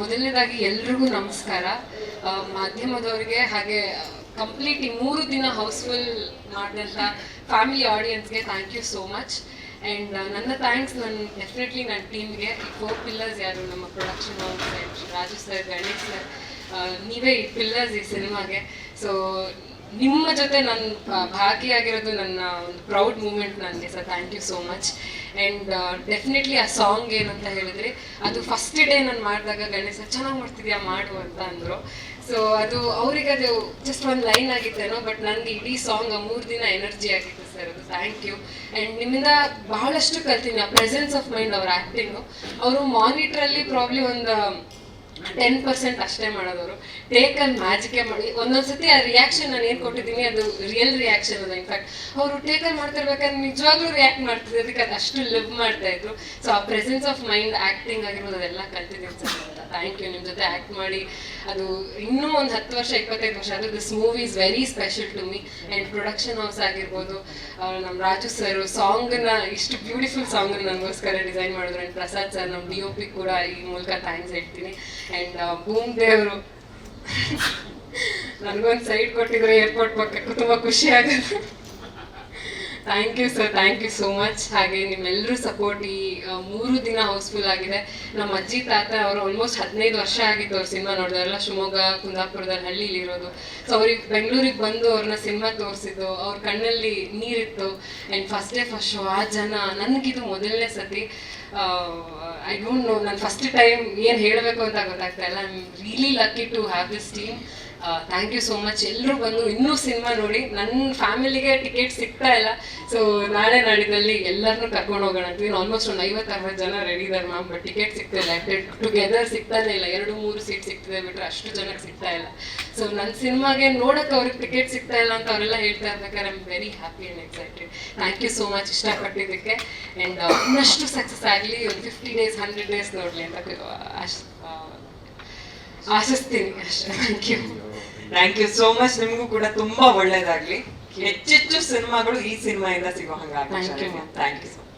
ಮೊದಲನೇದಾಗಿ ಎಲ್ರಿಗೂ ನಮಸ್ಕಾರ. ಮಾಧ್ಯಮದವರಿಗೆ ಹಾಗೆ ಕಂಪ್ಲೀಟ್ ಈ ಮೂರು ದಿನ ಹೌಸ್ಫುಲ್ ಮಾಡಿದಂಥ family ಆಡಿಯನ್ಸ್ಗೆ thank you so much and ನನ್ನ ಥ್ಯಾಂಕ್ಸ್ ನನ್ನ ಡೆಫಿನೆಟ್ಲಿ ನನ್ನ ಟೀಮ್ಗೆ ಫೋರ್ ಪಿಲ್ಲರ್ಸ್ ಯಾರು ನಮ್ಮ production Raju sir Ganesh sir ನೀವೇ ಈ ಪಿಲ್ಲರ್ಸ್ ಈ ಸಿನಿಮಾಗೆ ಸೊ ನಿಮ್ಮ ಜೊತೆ ನನ್ನ ಭಾಗಿಯಾಗಿರೋದು ನನ್ನ ಒಂದು ಪ್ರೌಡ್ ಮೂಮೆಂಟ್ ನನಗೆ sir thank you so much and definitely ಆ ಸಾಂಗ್ ಏನಂತ ಹೇಳಿದ್ರೆ, ಅದು ಫಸ್ಟ್ ಡೇ ನಾನು ಮಾಡಿದಾಗ ಗಣೇಶ, ಚೆನ್ನಾಗಿ ಮಾಡ್ತಿದ್ಯಾ? ಮಾಡು ಅಂತ ಅಂದರು. ಸೊ ಅದು ಅವರಿಗೆ ಅದು ಜಸ್ಟ್ ಒಂದು ಲೈನ್ ಆಗಿತ್ತೇನೋ ಬಟ್ ನನಗೆ ಇಡೀ ಸಾಂಗ್ ಮೂರು ದಿನ ಎನರ್ಜಿ ಆಗಿತ್ತು ಸರ್ ಅದು ಥ್ಯಾಂಕ್ ಯು ಆ್ಯಂಡ್ ನಿಮ್ಮಿಂದ ಬಹಳಷ್ಟು ಕಲ್ತೀನಿ, ಆ ಪ್ರೆಸೆನ್ಸ್ ಆಫ್ ಮೈಂಡ್ ಅವ್ರ ಆ್ಯಕ್ಟಿಂಗು ಅವರು ಮಾನಿಟ್ರಲ್ಲಿ ಪ್ರಾಬ್ಲಿ ಒಂದು ಟೆನ್ ಪರ್ಸೆಂಟ್ ಅಷ್ಟೇ ಮಾಡೋದವರು. ಟೇಕ್ ಅನ್ ಮ್ಯಾಜಿಕೇ ಮಾಡಿ. ಒಂದೊಂದ್ಸತಿ ಆ ರಿಯಾಕ್ಷನ್ ನಾನು ಏನು ಕೊಟ್ಟಿದ್ದೀನಿ, ಅದು ರಿಯಲ್ ರಿಯಾಕ್ಷನ್ ಅದ. ಇನ್ಫ್ಯಾಕ್ಟ್ ಅವರು ಮಾಡ್ತಾ ಮಾಡ್ತಿರ್ಬೇಕಾದ್ರೆ ನಿಜವಾಗ್ಲೂ ರಿಯಾಕ್ಟ್ ಮಾಡ್ತಿದ್ರು. ಅದಕ್ಕೆ ಅದು ಅಷ್ಟು ಲಿವ್ ಮಾಡ್ತಾ ಇದ್ರು. ಸೊ ಆ ಪ್ರೆಸೆನ್ಸ್ ಆಫ್ ಮೈಂಡ್ ಆಕ್ಟಿಂಗ್ ಆಗಿರೋದು ಅದೆಲ್ಲ ಕಂಟಿನ್ಯೂಸ್ ಸರ್. ಥ್ಯಾಂಕ್ ಯು ನಿಮ್ಮ ಜೊತೆ ಆ್ಯಕ್ಟ್ ಮಾಡಿ. ಅದು ಇನ್ನೂ ಒಂದು ಹತ್ತು ವರ್ಷ, ಇಪ್ಪತ್ತೈದು ವರ್ಷ. ಅಂದರೆ this movie is very special to me and production house ಆಗಿರ್ಬೋದು ನಮ್ಮ ರಾಜು ಸರ್ ಸಾಂಗನ್ನ ಇಷ್ಟು ಬ್ಯೂಟಿಫುಲ್ ಸಾಂಗ್ ನನಗೋಸ್ಕರ ಡಿಸೈನ್ ಮಾಡಿದ್ರು. ಆ್ಯಂಡ್ ಪ್ರಸಾದ್ ಸರ್ ನಮ್ಮ ಡಿ ಒ ಪಿ ಕೂಡ ಈ ಮೂಲಕ ಥ್ಯಾಂಕ್ಸ್ ಹೇಳ್ತೀನಿ. ಆ್ಯಂಡ್ ಭೂಮ್ ದೇವರು ನನಗೊಂದು ಸೈಡ್ ಕೊಟ್ಟಿದ್ರು ಏರ್ಪೋರ್ಟ್ ಪಕ್ಕ, ತುಂಬ ಖುಷಿ thank you sir thank you so much ಹಾಗೆ ನಿಮ್ಮೆಲ್ಲರೂ ಸಪೋರ್ಟ್ ಈ ಮೂರು ದಿನ ಹೌಸ್ಫುಲ್ ಆಗಿದೆ. ನಮ್ಮ ಅಜ್ಜಿ, ತಾತ ಅವರು ಆಲ್ಮೋಸ್ಟ್ ಹದಿನೈದು ವರ್ಷ ಆಗಿತ್ತು ಅವ್ರ ಸಿನಿಮಾ ನೋಡಿದ್ರೆಲ್ಲ ಶಿವಮೊಗ್ಗ, ಕುಂದಾಪುರದಲ್ಲಿ ಹಳ್ಳಿಲಿರೋದು ಸೊ ಅವ್ರಿಗೆ ಬೆಂಗಳೂರಿಗೆ ಬಂದು ಅವ್ರನ್ನ ಸಿನಿಮಾ ತೋರಿಸಿದ್ದು. ಅವ್ರ ಕಣ್ಣಲ್ಲಿ ನೀರಿತ್ತು. And first day first show ಆ ಜನ, ನನಗಿದು ಮೊದಲನೇ ಸತಿ. ಐ ಡೋಂಟ್ ನೋ ನಾನು ಫಸ್ಟ್ ಟೈಮ್ ಏನು ಹೇಳಬೇಕು ಅಂತ ಗೊತ್ತಾಗ್ತಾ ಇಲ್ಲ. I am really lucky to have this team thank you so much ಎಲ್ಲರೂ ಬಂದು ಇನ್ನೂ ಸಿನಿಮಾ ನೋಡಿ. ನನ್ನ ಫ್ಯಾಮಿಲಿಗೆ ಟಿಕೆಟ್ ಸಿಗ್ತಾ ಇಲ್ಲ. ಸೊ ನಾಳೆ ನಾಡಿನಲ್ಲಿ ಎಲ್ಲರನ್ನೂ ಕರ್ಕೊಂಡು ಹೋಗೋಣ ಅಂತೀವಿ ಆಲ್ಮೋಸ್ಟ್ ಒಂದು ಐವತ್ತು ಅರವತ್ತು ಜನ ರೆಡಿ ಇದ್ದಾರೆ ಮ್ಯಾಮ್ ಬಟ್ ಟಿಕೆಟ್ ಸಿಗ್ತಾ ಇಲ್ಲ. ಟುಗೆದರ್ ಸಿಗ್ತಾನೆ ಇಲ್ಲ. ಎರಡು ಮೂರು ಸೀಟ್ ಸಿಗ್ತಿದೆ ಬಿಟ್ರೆ ಅಷ್ಟು ಜನಕ್ಕೆ ಸಿಗ್ತಾ ಇಲ್ಲ. ಸೊ ನನ್ನ ಸಿನಿಮಾಗೆ ನೋಡಕ್ಕೆ ಅವ್ರಿಗೆ ಟಿಕೆಟ್ ಸಿಗ್ತಾ ಇಲ್ಲ ಅಂತ ಅವರೆಲ್ಲ ಹೇಳ್ತಾ ಇರ್ಬೇಕಾದ್ರೆ I am very happy and excited thank you so much ಇಷ್ಟಪಟ್ಟಿದ್ದಕ್ಕೆ and ಇನ್ನಷ್ಟು ಸಕ್ಸಸ್ ಆಗಲಿ ಒಂದು ಫಿಫ್ಟಿ ಡೇಸ್ ಹಂಡ್ರೆಡ್ ಡೇಸ್ ನೋಡಲಿ ಅಂತ ಆಶ್ ಆಶಿಸ್ತೀನಿ. ಅಷ್ಟೇ thank you thank you so much ನಿಮಗೂ ಕೂಡ ತುಂಬಾ ಒಳ್ಳೇದಾಗ್ಲಿ. ಹೆಚ್ಚೆಚ್ಚು ಸಿನಿಮಾಗಳು ಈ ಸಿನಿಮಾಯಿಂದ ಸಿಗೋ ಹಂಗಾಗಿ. Thank you so much